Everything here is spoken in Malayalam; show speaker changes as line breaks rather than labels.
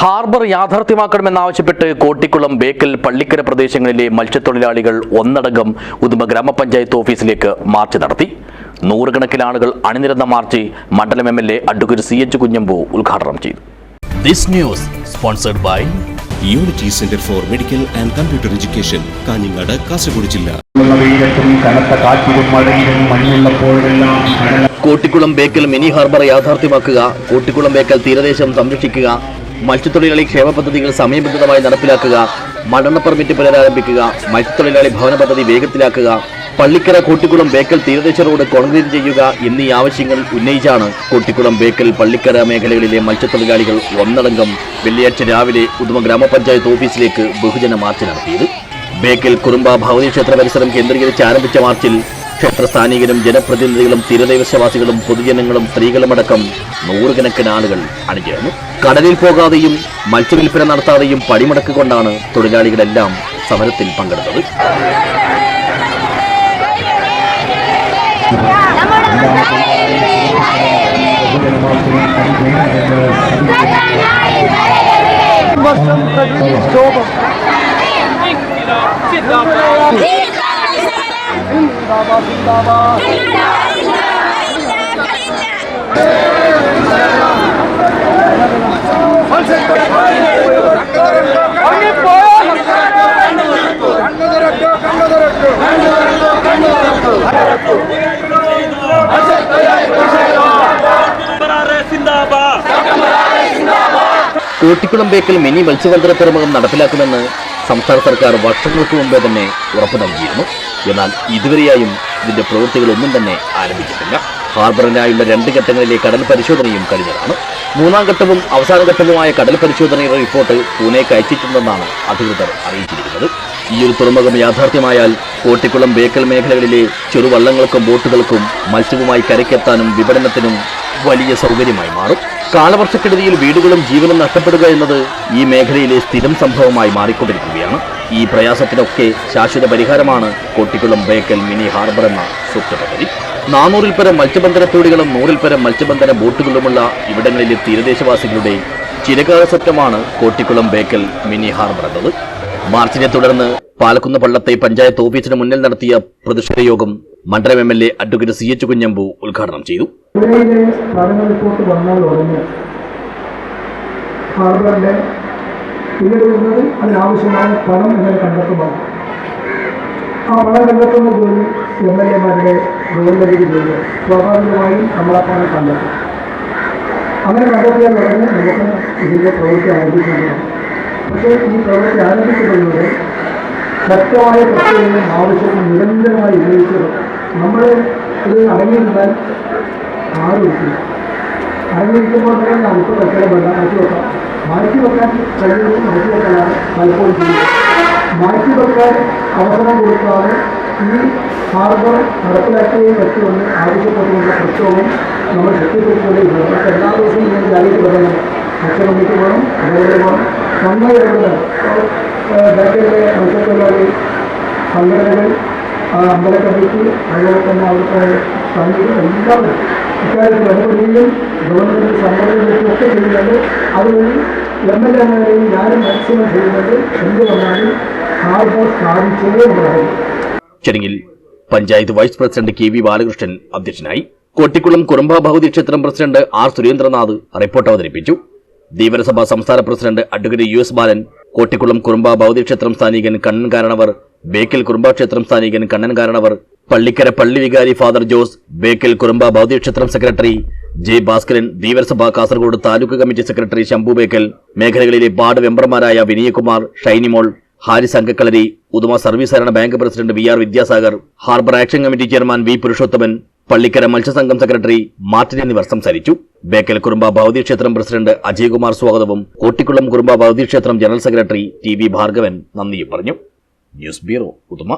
ഹാർബർ യാഥാർത്ഥ്യമാക്കണമെന്നാവശ്യപ്പെട്ട് കോട്ടിക്കുളം ബേക്കൽ പള്ളിക്കര പ്രദേശങ്ങളിലെ മത്സ്യത്തൊഴിലാളികൾ ഒന്നടങ്കം ഉദുമ ഗ്രാമപഞ്ചായത്ത് ഓഫീസിലേക്ക് മാർച്ച് നടത്തി. നൂറുകണക്കിന് ആളുകൾ അണിനിരന്ന മാർച്ച് മണ്ഡലം M L A advocate C H Kunhambu ഉദ്ഘാടനം ചെയ്തു.
This news sponsored by
unity centre for medical and computer education Kanhangad Kasaragod ജില്ല
കോട്ടിക്കുളം ബേക്കൽ മിനി ഹാർബർ യാഥാർത്ഥ്യമാക്കുക കോട്ടിക്കുളം ബേക്കൽ തീരദേശം സംരക്ഷിക്കുക മത്സ്യത്തൊഴിലാളി ക്ഷേമ പദ്ധതികൾ സമയബന്ധിതമായി നടപ്പിലാക്കുക മണ്ണെണ്ണ പെർമിറ്റ് പുനരാരംഭിക്കുക മത്സ്യത്തൊഴിലാളി ഭവന പദ്ധതി വേഗത്തിലാക്കുക പള്ളിക്കര കോട്ടിക്കുളം ബേക്കൽ തീരദേശ റോഡ് കോൺക്രീറ്റ് ചെയ്യുക എന്നീ ആവശ്യങ്ങൾ ഉന്നയിച്ചാണ് കോട്ടിക്കുളം ബേക്കൽ പള്ളിക്കര മേഖലകളിലെ മത്സ്യത്തൊഴിലാളികൾ ഒന്നടങ്കം വെള്ളിയാഴ്ച രാവിലെ ഉദുമ ഗ്രാമപഞ്ചായത്ത് ഓഫീസിലേക്ക് ബഹുജന മാർച്ച് നടത്തിയത്. ബേക്കൽ കുറുമ്പ ഭൗതിക ക്ഷേത്ര പരിസരം കേന്ദ്രീകരിച്ച് ആരംഭിച്ച മാർച്ചിൽ ക്ഷേത്ര സ്ഥാനികരും ജനപ്രതിനിധികളും തീരദേശവാസികളും പൊതുജനങ്ങളും സ്ത്രീകളുമടക്കം നൂറുകണക്കിന് ആളുകൾ അണിചേർന്നു. കടലിൽ പോകാതെയും മത്സ്യവില്പന നടത്താതെയും പണിമുടക്ക് കൊണ്ടാണ് തൊഴിലാളികളെല്ലാം സമരത്തിൽ പങ്കെടുത്തത്. കോട്ടിക്കുളം ബേക്കൽ മിനി മത്സ്യബന്ധന തുറമുഖം നടപ്പിലാക്കുമെന്ന് സംസ്ഥാന സർക്കാർ വർഷങ്ങൾക്ക് മുമ്പേ തന്നെ ഉറപ്പു നൽകിയിരുന്നു. എന്നാൽ ഇതുവരെയായും ഇതിന്റെ പ്രവൃത്തികളൊന്നും തന്നെ ആരംഭിച്ചിട്ടില്ല. ഹാർബറിനായുള്ള രണ്ട് ഘട്ടങ്ങളിലെ കടൽ പരിശോധനയും കഴിഞ്ഞതാണ്. മൂന്നാം ഘട്ടവും അവസാന ഘട്ടവുമായ കടൽ പരിശോധനയുടെ റിപ്പോർട്ട് പൂനെക്ക് അയച്ചിട്ടുണ്ടെന്നാണ് അധികൃതർ അറിയിച്ചിരിക്കുന്നത്. ഈ ഒരു തുറമുഖം യാഥാർത്ഥ്യമായാൽ കോട്ടിക്കുളം ബേക്കൽ മേഖലകളിലെ ചെറുവള്ളങ്ങൾക്കും ബോട്ടുകൾക്കും മത്സ്യവുമായി കരയ്ക്കെത്താനും വിപണനത്തിനും വലിയ സൗകര്യമായി മാറും. കാലവർഷക്കെടുതിയിൽ വീടുകളും ജീവനും നഷ്ടപ്പെടുക എന്നത് ഈ മേഖലയിലെ സ്ഥിരം സംഭവമായി മാറിക്കൊണ്ടിരിക്കുകയാണ്. ഈ പ്രയാസത്തിനൊക്കെ ശാശ്വത പരിഹാരമാണ് കോട്ടിക്കുളം ബേക്കൽ മിനി ഹാർബർ എന്ന സ്വപ്ന പദ്ധതി. നാനൂറിൽ പരം മത്സ്യബന്ധന തോടികളും നൂറിൽ പരം മത്സ്യബന്ധന ബോട്ടുകളുമുള്ള ഇവിടങ്ങളിലെ തീരദേശവാസികളുടെ ചിരകാല സ്വപ്നമാണ് കോട്ടിക്കുളം ബേക്കൽ മിനി ഹാർബർ എന്നത്. മാർച്ചിനെ തുടർന്ന് പാലക്കുന്ന് പള്ളത്തെ പഞ്ചായത്ത് ഓഫീസിന് മുന്നിൽ നടത്തിയ പ്രതിഷേധ യോഗം മണ്ഡലം M L A advocate C H Kunhambu ഉദ്ഘാടനം ചെയ്തു
റിപ്പോർട്ട് വന്നാൽ പിന്നീട് അതിനാവശ്യമായ പണം ആ പണം കണ്ടെത്തുന്ന ജോലി എം എൽ എമാരുടെ സ്വാഭാവികമായും പണം കണ്ടെത്തും അങ്ങനെ കണ്ടെത്തിയാൽ ഉടനെ നമുക്ക് ഇതിന്റെ പ്രവൃത്തി പക്ഷേ ഈ പ്രവൃത്തി ആരംഭിക്കുന്നതിലൂടെ ശക്തമായ പ്രക്രിയയും ആവശ്യവും നിരന്തരമായി ഉപയോഗിച്ചത് നമ്മൾ ഇത് അടങ്ങിയിരുന്നാൽ ആരും ഇരിക്കില്ല. അടങ്ങിയിരിക്കുമ്പോൾ തന്നെ നമുക്ക് വെക്കണമെന്നല്ല മാറ്റി വെക്കാം. മാറ്റി വെക്കാൻ കഴിയുന്നത് മാറ്റി വെക്കാനാണ് പലപ്പോഴും ചെയ്യുന്നത്. മാറ്റി വെക്കാൻ അവസരം കൊടുക്കാതെ ഈ ഹാർബർ നടപ്പിലാക്കുകയും പറ്റുമെന്ന് ആവശ്യപ്പെട്ടുകൊണ്ട പ്രശ്നവും നമ്മൾ ശക്തിപ്പെടുത്തുകൊണ്ടേയിരുന്നു നമുക്ക് എല്ലാ ദിവസവും ഞാൻ ജാലിക്ക് പറയണം മുഖ്യമന്ത്രിക്ക് വേണം അതേപോലെ വേണം നന്നായി ഇടപെടണം ബാങ്കിലെ മത്സ്യത്തൊഴിലാളി സംഘടനകൾ ആ അമ്പല കമ്മിറ്റി അതുപോലെ തന്നെ അവിടുത്തെ സമിതി എല്ലാവരും ഇക്കാര്യത്തിൽ ഇടപെടുകയും ഗവൺമെന്റ് സംഘടനകൾക്കും ഒക്കെ ചെയ്യുന്നുണ്ട് അതുവഴി എം എൽ എ മാരെയും ഞാനും മാക്സിമം ചെയ്യുന്നത് എന്ത് വന്നാലും ഹാർബർ സ്ഥാപിച്ചേ ഉണ്ടാകും
panchayat vice president K V Balakrishnan അധ്യക്ഷനായി കോട്ടിക്കുളം കുറുമ്പ ഭൗതി ക്ഷേത്രം പ്രസിഡന്റ് ആർ സുരേന്ദ്രനാഥ് റിപ്പോർട്ട് അവതരിപ്പിച്ചു. ധീവരസഭ സംസ്ഥാന president advocate U S Balan Kottikulam Kurumba ഭൗതി ക്ഷേത്രം സ്ഥാനികൻ കണ്ണൻ കാരണവർ ബേക്കൽ കുറുമ്പാക്ഷേത്രം സ്ഥാനികൻ കണ്ണൻ കാരണവർ പള്ളിക്കര പള്ളി വികാരി ഫാദർ ജോസ് ബേക്കൽ കുറുമ്പ ഭൗതിക ക്ഷേത്രം secretary J Bhaskaran Dheevarasabha Kasaragod taluk committee secretary Shambhu Bekal മേഖലകളിലെ വാർഡ് മെമ്പർമാരായ Vinayakumar Shinimol Harris Ankakkalari Udma service ഹരണ bank president V R Vidyasagar harbour action committee chairman V Purushothaman Pallikkara മത്സ്യസംഘം secretary Martin എന്നിവർ സംസാരിച്ചു. ബേക്കൽ കുറുമ്പ ഭൗതിക ക്ഷേത്രം പ്രസിഡന്റ് അജയ്കുമാർ സ്വാഗതവും കോട്ടിക്കുളം കുറുമ്പ ഭൗതിക ക്ഷേത്രം general secretary T V Bhargavan നന്ദിയും പറഞ്ഞു. News bureau Uduma